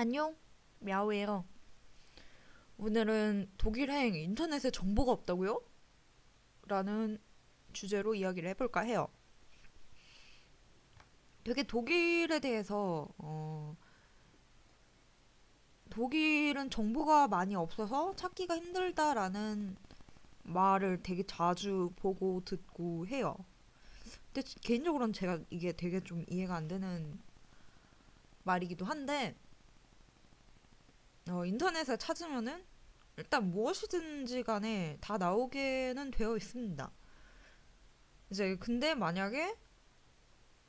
안녕, мя우예요. 오늘은 독일행 인터넷에 정보가 없다고요? 라는 주제로 이야기를 해볼까 해요. 되게 독일에 대해서, 어, 독일은 정보가 많이 없어서 찾기가 힘들다라는 말을 되게 자주 보고 듣고 해요. 근데 개인적으로는 제가 이게 되게 좀 이해가 안 되는 말이기도 한데, 어, 인터넷에 찾으면은 일단 무엇이든지 간에 다 나오게는 되어 있습니다. 이제 근데 만약에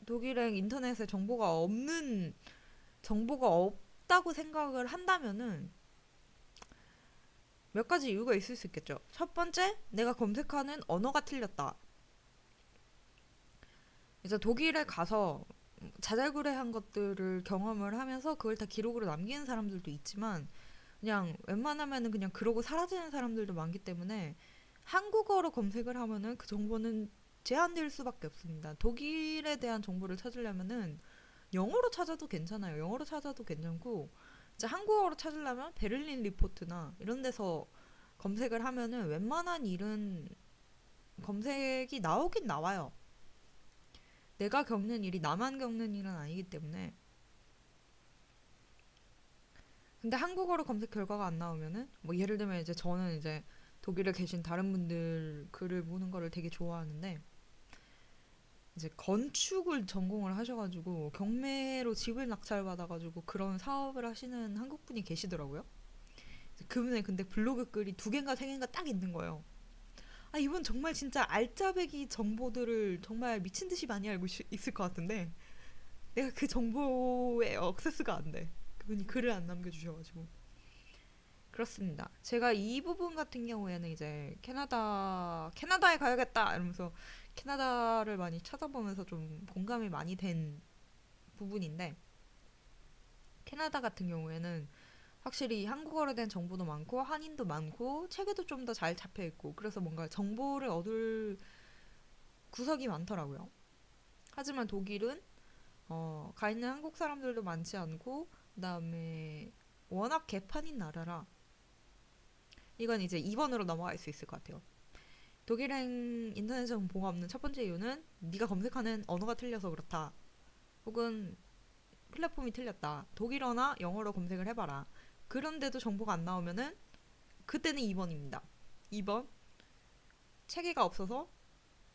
독일행 인터넷에 정보가 없는 정보가 없다고 생각을 한다면은 몇 가지 이유가 있을 수 있겠죠. 첫 번째, 내가 검색하는 언어가 틀렸다. 이제 독일에 가서 자잘구레한 것들을 경험을 하면서 그걸 다 기록으로 남기는 사람들도 있지만 그냥 웬만하면은 그냥 그러고 사라지는 사람들도 많기 때문에 한국어로 검색을 하면은 그 정보는 제한될 수밖에 없습니다. 독일에 대한 정보를 찾으려면은 영어로 찾아도 괜찮아요. 영어로 찾아도 괜찮고 이제 한국어로 찾으려면 베를린 리포트나 이런 데서 검색을 하면은 웬만한 일은 검색이 나오긴 나와요. 내가 겪는 일이 나만 겪는 일은 아니기 때문에 근데 한국어로 검색 결과가 안 나오면은 뭐 예를 들면 이제 저는 이제 독일에 계신 다른 분들 글을 보는 거를 되게 좋아하는데 이제 건축을 전공을 하셔가지고 경매로 집을 낙찰받아가지고 그런 사업을 하시는 한국 분이 계시더라고요. 그분의 근데 블로그 글이 두 개인가 세 개인가 딱 있는 거예요. 아 이분 정말 진짜 알짜배기 정보들을 정말 미친 듯이 많이 알고 있, 있을 것 같은데 내가 그 정보에 억세스가 안 돼. 그분이 글을 안 남겨주셔가지고 그렇습니다. 제가 이 부분 같은 경우에는 이제 캐나다 캐나다에 가야겠다 이러면서 캐나다를 많이 찾아보면서 좀 공감이 많이 된 부분인데 캐나다 같은 경우에는 확실히 한국어로 된 정보도 많고 한인도 많고 책에도 좀 더 잘 잡혀 있고 그래서 뭔가 정보를 얻을 구석이 많더라고요. 하지만 독일은 어, 가 있는 한국 사람들도 많지 않고 그다음에 워낙 개판인 나라라 이건 이제 2번으로 넘어갈 수 있을 것 같아요. 독일행 인터넷 정보가 없는 첫 번째 이유는 네가 검색하는 언어가 틀려서 그렇다. 혹은 플랫폼이 틀렸다. 독일어나 영어로 검색을 해봐라. 그런데도 정보가 안 나오면은 그때는 2번입니다. 2번 체계가 없어서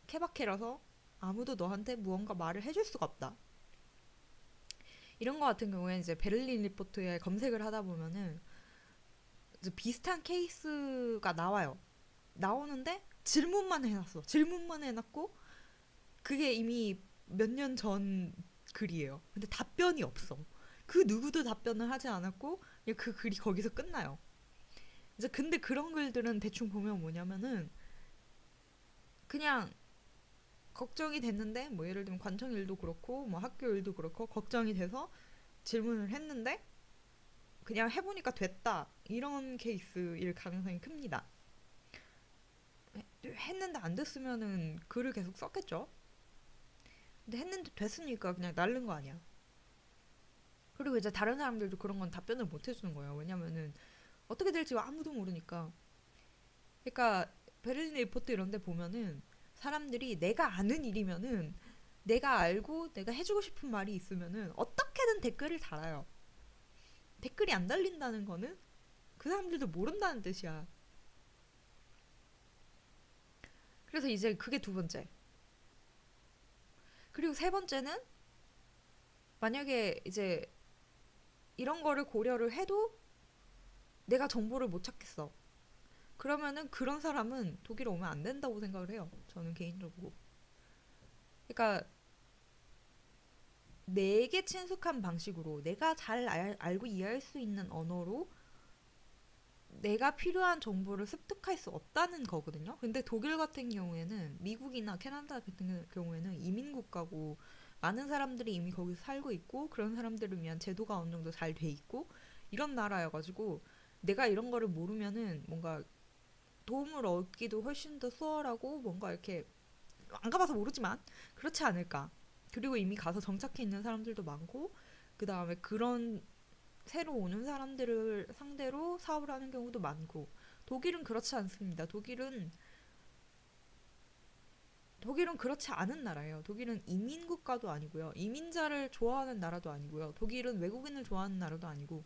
케바케라서 아무도 너한테 무언가 말을 해줄 수가 없다. 이런 거 같은 경우에 이제 베를린 리포트에 검색을 하다 보면은 비슷한 케이스가 나와요. 나오는데 질문만 해놨어. 질문만 해놨고 그게 이미 몇 년 전 글이에요. 근데 답변이 없어. 그 누구도 답변을 하지 않았고 그 글이 거기서 끝나요. 이제 근데 그런 글들은 대충 보면 뭐냐면은 그냥 걱정이 됐는데 뭐 예를 들면 관청 일도 그렇고 뭐 학교 일도 그렇고 걱정이 돼서 질문을 했는데 그냥 해보니까 됐다 이런 케이스일 가능성이 큽니다. 했는데 안 됐으면은 글을 계속 썼겠죠. 근데 했는데 됐으니까 그냥 날른 거 아니야. 그리고 이제 다른 사람들도 그런 건 답변을 못 해주는 거예요. 왜냐면은 어떻게 될지 아무도 모르니까. 그러니까 베를린 리포트 이런 데 보면은 사람들이 내가 아는 일이면은 내가 알고 내가 해주고 싶은 말이 있으면은 어떻게든 댓글을 달아요. 댓글이 안 달린다는 거는 그 사람들도 모른다는 뜻이야. 그래서 이제 그게 두 번째. 그리고 세 번째는 만약에 이제 이런 거를 고려를 해도 내가 정보를 못 찾겠어. 그러면은 그런 사람은 독일에 오면 안 된다고 생각을 해요. 저는 개인적으로. 그러니까 내게 친숙한 방식으로 내가 잘 알, 알고 이해할 수 있는 언어로 내가 필요한 정보를 습득할 수 없다는 거거든요. 근데 독일 같은 경우에는 미국이나 캐나다 같은 경우에는 이민 국가고 많은 사람들이 이미 거기서 살고 있고 그런 사람들을 위한 제도가 어느 정도 잘 돼 있고 이런 나라여가지고 내가 이런 거를 모르면은 뭔가 도움을 얻기도 훨씬 더 수월하고 뭔가 이렇게 안 가봐서 모르지만 그렇지 않을까. 그리고 이미 가서 정착해 있는 사람들도 많고 그 다음에 그런 새로 오는 사람들을 상대로 사업을 하는 경우도 많고 독일은 그렇지 않습니다. 독일은 독일은 그렇지 않은 나라예요. 독일은 이민 국가도 아니고요. 이민자를 좋아하는 나라도 아니고요. 독일은 외국인을 좋아하는 나라도 아니고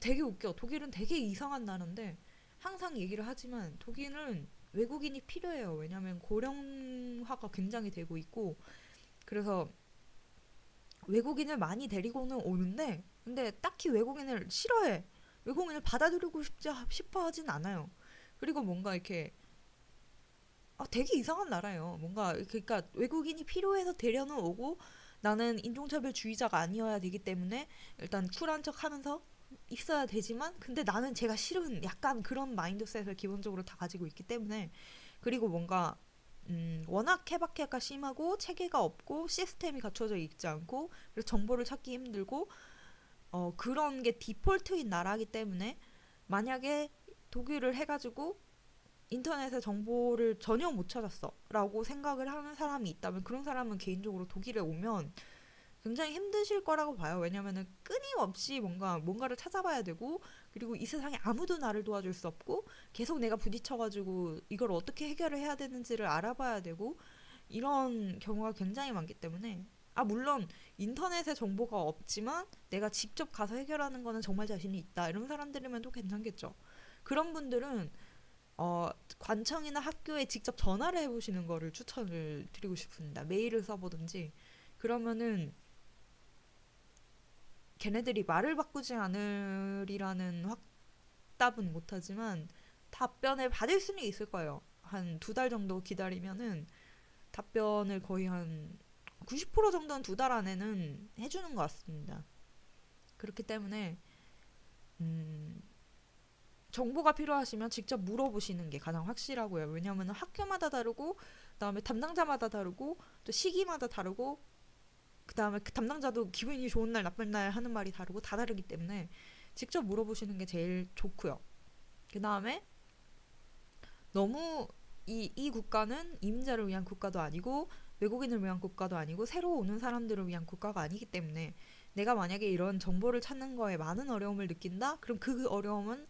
되게 웃겨. 독일은 되게 이상한 나라인데 항상 얘기를 하지만 독일은 외국인이 필요해요. 왜냐하면 고령화가 굉장히 되고 있고 그래서 외국인을 많이 데리고는 오는데 근데 딱히 외국인을 싫어해. 외국인을 받아들이고 싶지 싶어 하진 않아요. 그리고 뭔가 이렇게 아, 되게 이상한 나라예요. 뭔가 그러니까 외국인이 필요해서 데려는 오고 나는 인종차별 주의자가 아니어야 되기 때문에 일단 쿨한 척하면서 있어야 되지만 근데 나는 제가 싫은 약간 그런 마인드셋을 기본적으로 다 가지고 있기 때문에 그리고 뭔가 음, 워낙 케바케가 심하고 체계가 없고 시스템이 갖춰져 있지 않고 그래서 정보를 찾기 힘들고 어, 그런 게 디폴트인 나라이기 때문에 만약에 독일을 해가지고 인터넷에 정보를 전혀 못 찾았어 라고 생각을 하는 사람이 있다면 그런 사람은 개인적으로 독일에 오면 굉장히 힘드실 거라고 봐요. 왜냐면은 끊임없이 뭔가 뭔가를 찾아봐야 되고 그리고 이 세상에 아무도 나를 도와줄 수 없고 계속 내가 부딪혀 가지고 이걸 어떻게 해결을 해야 되는지를 알아봐야 되고 이런 경우가 굉장히 많기 때문에 아 물론 인터넷에 정보가 없지만 내가 직접 가서 해결하는 거는 정말 자신이 있다 이런 사람들이면 또 괜찮겠죠. 그런 분들은 어, 관청이나 학교에 직접 전화를 해보시는 거를 추천을 드리고 싶습니다. 메일을 써보든지 그러면은 걔네들이 말을 바꾸지 않으리라는 확답은 못하지만 답변을 받을 수는 있을 거예요. 한 두 달 정도 기다리면은 답변을 거의 한 90% 정도는 두 달 안에는 해주는 것 같습니다. 그렇기 때문에 음, 정보가 필요하시면 직접 물어보시는 게 가장 확실하고요. 왜냐하면 학교마다 다르고, 그다음에 담당자마다 다르고, 또 시기마다 다르고, 그다음에 그 담당자도 기분이 좋은 날 나쁜 날 하는 말이 다르고 다 다르기 때문에 직접 물어보시는 게 제일 좋고요. 그다음에 너무 이, 이 국가는 이민자를 위한 국가도 아니고 외국인을 위한 국가도 아니고 새로 오는 사람들을 위한 국가가 아니기 때문에 내가 만약에 이런 정보를 찾는 거에 많은 어려움을 느낀다? 그럼 그 어려움은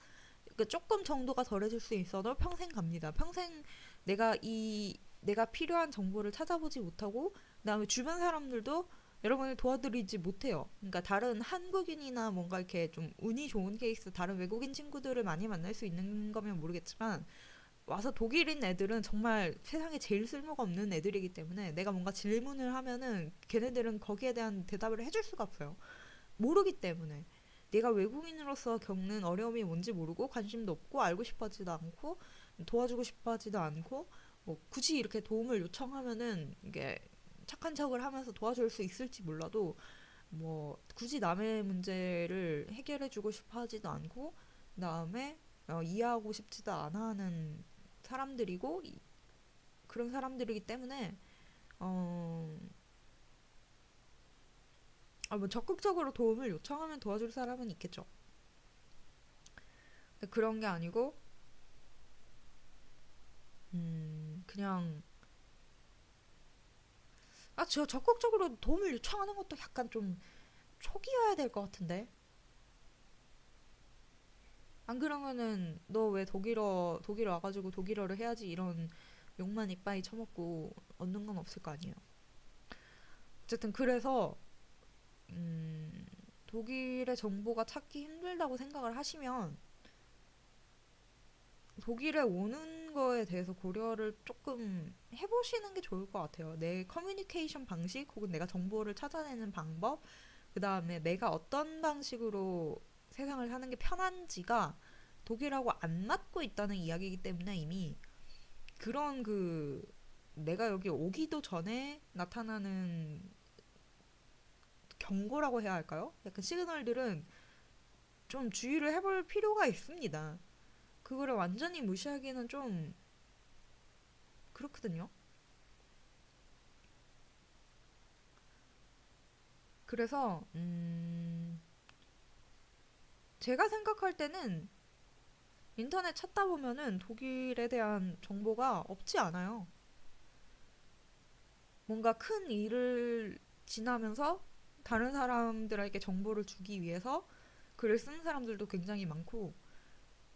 그 조금 정도가 덜해질 수 있어도 평생 갑니다. 평생 내가 이 내가 필요한 정보를 찾아보지 못하고 그다음에 주변 사람들도 여러분을 도와드리지 못해요. 그러니까 다른 한국인이나 뭔가 이렇게 좀 운이 좋은 케이스, 다른 외국인 친구들을 많이 만날 수 있는 거면 모르겠지만 와서 독일인 애들은 정말 세상에 제일 쓸모가 없는 애들이기 때문에 내가 뭔가 질문을 하면은 걔네들은 거기에 대한 대답을 해줄 수가 없어요. 모르기 때문에. 내가 외국인으로서 겪는 어려움이 뭔지 모르고 관심도 없고 알고 싶어 하지도 않고 도와주고 싶어 하지도 않고 뭐 굳이 이렇게 도움을 요청하면은 이게 착한 척을 하면서 도와줄 수 있을지 몰라도 뭐 굳이 남의 문제를 해결해 주고 싶어 하지도 않고 그다음에 어, 이해하고 싶지도 않아 하는 사람들이고 이, 그런 사람들이기 때문에 어 아, 뭐 적극적으로 도움을 요청하면 도와줄 사람은 있겠죠. 근데 그런 게 아니고, 음, 그냥, 아, 저 적극적으로 도움을 요청하는 것도 약간 좀 촉이어야 될 것 같은데. 안 그러면은 너 왜 독일어, 독일어 와가지고 독일어를 해야지 이런 욕만 이빠이 처먹고 얻는 건 없을 거 아니에요. 어쨌든 그래서 음, 독일의 정보가 찾기 힘들다고 생각을 하시면 독일에 오는 거에 대해서 고려를 조금 해보시는 게 좋을 것 같아요. 내 커뮤니케이션 방식 혹은 내가 정보를 찾아내는 방법, 그 다음에 내가 어떤 방식으로 세상을 사는 게 편한지가 독일하고 안 맞고 있다는 이야기이기 때문에 이미 그런 그 내가 여기 오기도 전에 나타나는 경고라고 해야 할까요? 약간 시그널들은 좀 주의를 해볼 필요가 있습니다. 그거를 완전히 무시하기는 좀 그렇거든요. 그래서 음 제가 생각할 때는 인터넷 찾다 보면은 독일에 대한 정보가 없지 않아요. 뭔가 큰 일을 지나면서 다른 사람들에게 정보를 주기 위해서 글을 쓰는 사람들도 굉장히 많고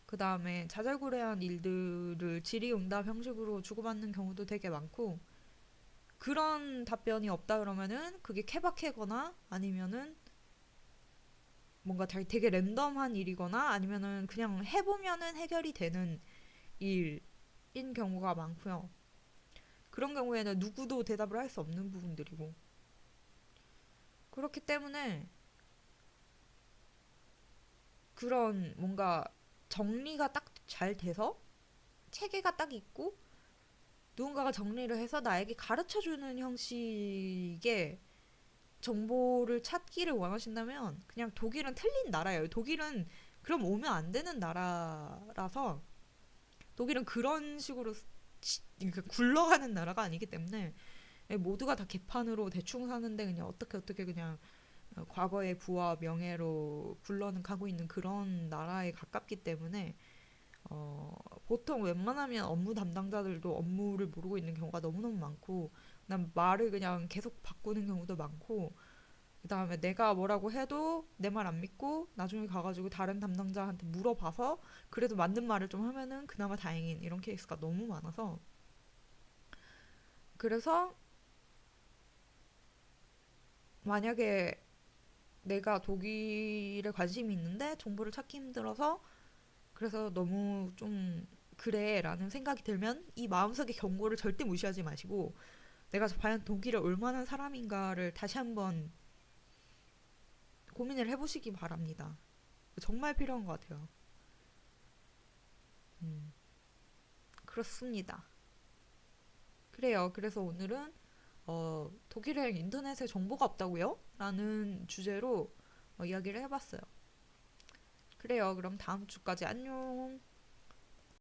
그 다음에 자잘구레한 일들을 질의응답 형식으로 주고받는 경우도 되게 많고 그런 답변이 없다 그러면은 그게 케바케거나 아니면은 뭔가 다- 되게 랜덤한 일이거나 아니면은 그냥 해보면은 해결이 되는 일인 경우가 많고요. 그런 경우에는 누구도 대답을 할 수 없는 부분들이고 그렇기 때문에 그런 뭔가 정리가 딱 잘 돼서 체계가 딱 있고 누군가가 정리를 해서 나에게 가르쳐 주는 형식의 정보를 찾기를 원하신다면 그냥 독일은 틀린 나라예요. 독일은 그럼 오면 안 되는 나라라서 독일은 그런 식으로 시- 그러니까 굴러가는 나라가 아니기 때문에 모두가 다 개판으로 대충 사는데 그냥 어떻게 어떻게 그냥 어, 과거의 부와 명예로 굴러는 가고 있는 그런 나라에 가깝기 때문에 어, 보통 웬만하면 업무 담당자들도 업무를 모르고 있는 경우가 너무너무 많고 그다음 말을 그냥 계속 바꾸는 경우도 많고 그 다음에 내가 뭐라고 해도 내 말 안 믿고 나중에 가가지고 다른 담당자한테 물어봐서 그래도 맞는 말을 좀 하면은 그나마 다행인 이런 케이스가 너무 많아서. 그래서 만약에 내가 독일에 관심이 있는데 정보를 찾기 힘들어서 그래서 너무 좀 그래라는 생각이 들면 이 마음속의 경고를 절대 무시하지 마시고 내가 과연 독일에 올 만한 사람인가를 다시 한번 고민을 해보시기 바랍니다. 정말 필요한 것 같아요. 음, 그렇습니다. 그래요. 그래서 오늘은 어, 독일에 인터넷에 정보가 없다고요? 라는 주제로 어, 이야기를 해봤어요. 그래요. 그럼 다음 주까지 안녕.